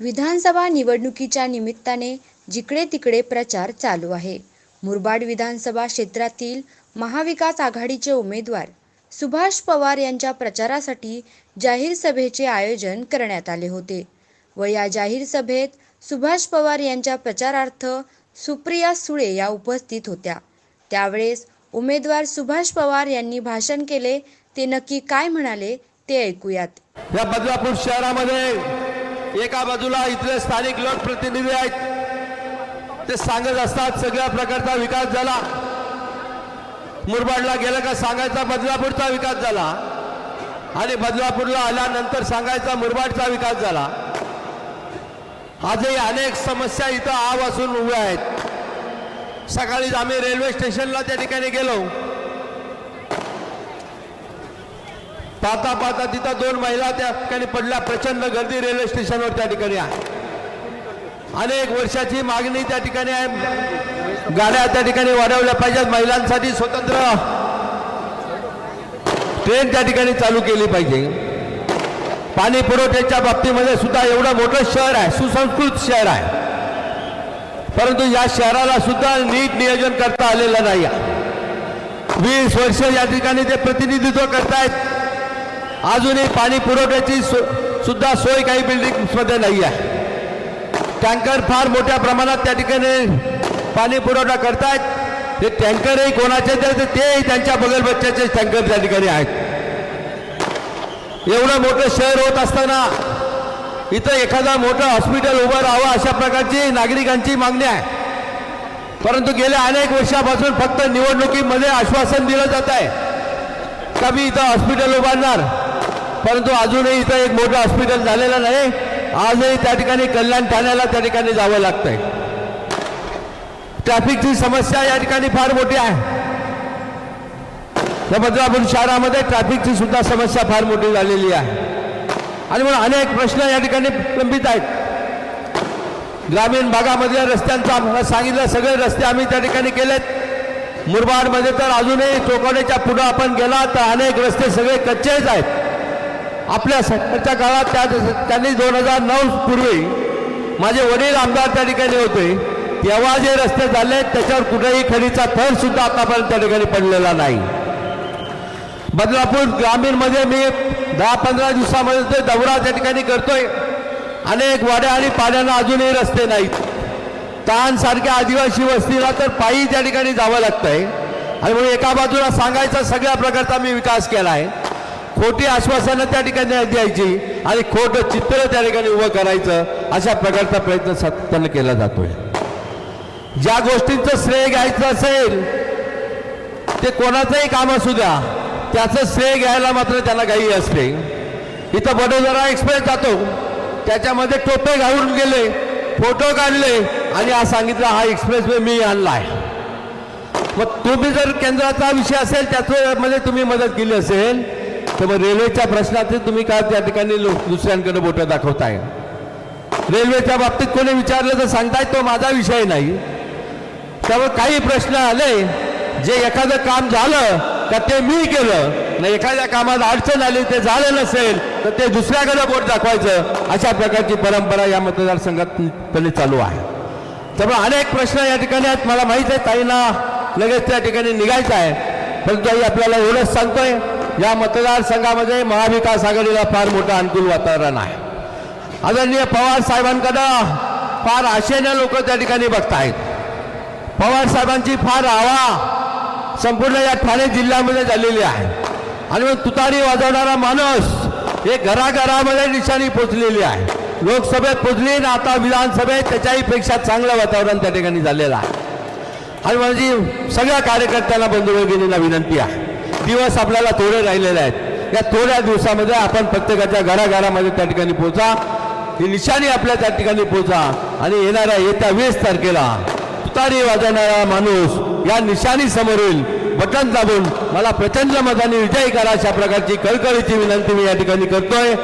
विधानसभा निवडणुकीच्या निमित्ताने जिकडे तिकडे प्रचार चालू आहे. मुरबाड विधानसभा क्षेत्रातील महाविकास आघाडीचे उमेदवार सुभाष पवार यांच्या प्रचारासाठी जाहीर सभेचे आयोजन करण्यात आले होते व या जाहीर सभेत सुभाष पवार यांच्या प्रचारार्थ सुप्रिया सुळे या उपस्थित होत्या. त्यावेळेस उमेदवार सुभाष पवार यांनी भाषण केले ते नक्की काय म्हणाले ते ऐकूयात. या बदलापूर शहरामध्ये एका बाजूला इथले स्थानिक लोकप्रतिनिधी आहेत. ते सांगत असतात सगळ्या प्रकारचा विकास झाला. मुरबाडला गेलं का सांगायचा बदलापूरचा विकास झाला. आणि बदलापूरला आल्यानंतर सांगायचा मुरबाडचा विकास झाला. आजही अनेक समस्या इथं आव असून उभ्या आहेत. सकाळीच आम्ही रेल्वे स्टेशनला त्या ठिकाणी गेलो. पाहता पाहता तिथं दोन महिला त्या ठिकाणी पडल्या. प्रचंड गर्दी रेल्वे स्टेशनवर त्या ठिकाणी आहे. अनेक वर्षाची मागणी त्या ठिकाणी आहे. गाड्या त्या ठिकाणी वाढवल्या पाहिजेत. महिलांसाठी स्वतंत्र ट्रेन त्या ठिकाणी चालू केली पाहिजे. पाणी पुरवठ्याच्या बाबतीमध्ये सुद्धा एवढं मोठं शहर आहे. सुसंस्कृत शहर आहे. परंतु या शहराला सुद्धा नीट नियोजन करता आलेलं नाही आहे. वीस वर्ष या ठिकाणी ते प्रतिनिधित्व करतायत. अजूनही पाणी पुरवठ्याची सो- सुद्धा सोय काही बिल्डिंगमध्ये नाही आहे. टँकर फार मोठ्या प्रमाणात त्या ठिकाणी पाणी पुरवठा करतायत. ते टँकरही कोणाचे ते तेही त्यांच्या बगलबच्च्याचे टँकर त्या ठिकाणी आहेत. एवढं मोठं शहर होत असताना इथं एखादा मोठं हॉस्पिटल उभं राहावं अशा प्रकारची नागरिकांची मागणी आहे. परंतु गेल्या अनेक वर्षापासून फक्त निवडणुकीमध्ये आश्वासन दिलं जात आहे का मी इथं हॉस्पिटल उभारणार परंतु अजूनही इथं एक मोठं हॉस्पिटल झालेलं नाही. आजही त्या ठिकाणी कल्याण ठाण्याला त्या ठिकाणी जावं लागतंय. ट्रॅफिकची समस्या या ठिकाणी फार मोठी आहे. तर बदलापूर शहरामध्ये ट्रॅफिकची सुद्धा समस्या फार मोठी झालेली आहे. आणि म्हणून अनेक प्रश्न या ठिकाणी प्रलंबित आहेत. ग्रामीण भागामधल्या रस्त्यांचा आम्हाला सांगितलं सगळे रस्ते आम्ही त्या ठिकाणी केलेत. मुरबाडमध्ये तर अजूनही चोकवण्याच्या पुढं आपण गेला तर अनेक रस्ते सगळे कच्चेच आहेत. आपल्या सरकारच्या काळात त्या त्यांनी दोन हजार नऊ पूर्वी माझे वडील आमदार त्या ठिकाणी होते. तेव्हा जे रस्ते झाले त्याच्यावर कुठेही खडीचा थर सुद्धा आतापर्यंत त्या ठिकाणी पडलेला नाही. बदलापूर ग्रामीणमध्ये मी दहा पंधरा दिवसामध्ये ते दौरा त्या ठिकाणी करतोय. अनेक वाड्या आणि पाड्यांना अजूनही रस्ते नाहीत. तानसारख्या आदिवासी वस्तीला तर पायी त्या ठिकाणी जावं लागतंय. आणि म्हणून एका बाजूला सांगायचा सगळ्या प्रकारचा मी विकास केला आहे खोटी आश्वासनं त्या ठिकाणी द्यायची आणि खोटं चित्र त्या ठिकाणी उभं करायचं अशा प्रकारचा प्रयत्न सातत्यानं केला जातोय. ज्या गोष्टींचं श्रेय घ्यायचं असेल ते कोणाचंही काम असू द्या. त्याचं श्रेय घ्यायला मात्र त्यांना काही असते. इथं वडोदरा एक्सप्रेस जातो. त्याच्यामध्ये टोपे घालून गेले फोटो काढले आणि आज सांगितलं हा एक्सप्रेस वे मी आणला आहे मग तुम्ही जर केंद्राचा विषय असेल त्याच्यामध्ये तुम्ही मदत केली असेल तर मग रेल्वेच्या प्रश्नाचे तुम्ही काय त्या ठिकाणी लोक दुसऱ्यांकडे बोटं दाखवताय? रेल्वेच्या बाबतीत कोणी विचारलं तर सांगताय तो माझा विषय नाही. त्यामुळे काही प्रश्न आले. जे एखादं काम झालं का ते मी केलं. नाही एखाद्या कामात अडचण आली ते झालं नसेल तर ते दुसऱ्याकडे बोट दाखवायचं. अशा प्रकारची परंपरा या मतदारसंघात पहिले चालू आहे. त्यामुळे अनेक प्रश्न या ठिकाणी आहेत. मला माहीत आहे ताईंना लगेच त्या ठिकाणी निघायचं आहे. परंतु आई आपल्याला एवढंच सांगतोय या मतदारसंघामध्ये महाविकास आघाडीला फार मोठं अनुकूल वातावरण आहे. आदरणीय पवार साहेबांकडं फार आशेने लोक त्या ठिकाणी बघतायत. पवार साहेबांची फार हवा संपूर्ण या ठाणे जिल्ह्यामध्ये झालेली आहे. आणि मग तुतारी वाजवणारा माणूस हे घराघरामध्ये निशाणी पोचलेली आहे. लोकसभेत पोचली ना आता विधानसभेत त्याच्याही पेक्षा चांगलं वातावरण त्या ठिकाणी झालेलं आहे. आणि माझी सगळ्या कार्यकर्त्यांना बंधू भगिनींना विनंती आहे. दिवस आपल्याला थोडे राहिलेले आहेत. या थोड्या दिवसामध्ये आपण प्रत्येकाच्या घराघरामध्ये त्या ठिकाणी पोहोचा. ही निशाणी आपल्या त्या ठिकाणी पोहोचा. आणि येणाऱ्या येत्या वीस तारखेला तुतारी वाजवणारा माणूस या निशाणी समोरील बटन दाबून मला प्रचंड मताने विजयी करा अशा प्रकारची कळकळीची विनंती मी या ठिकाणी करतोय.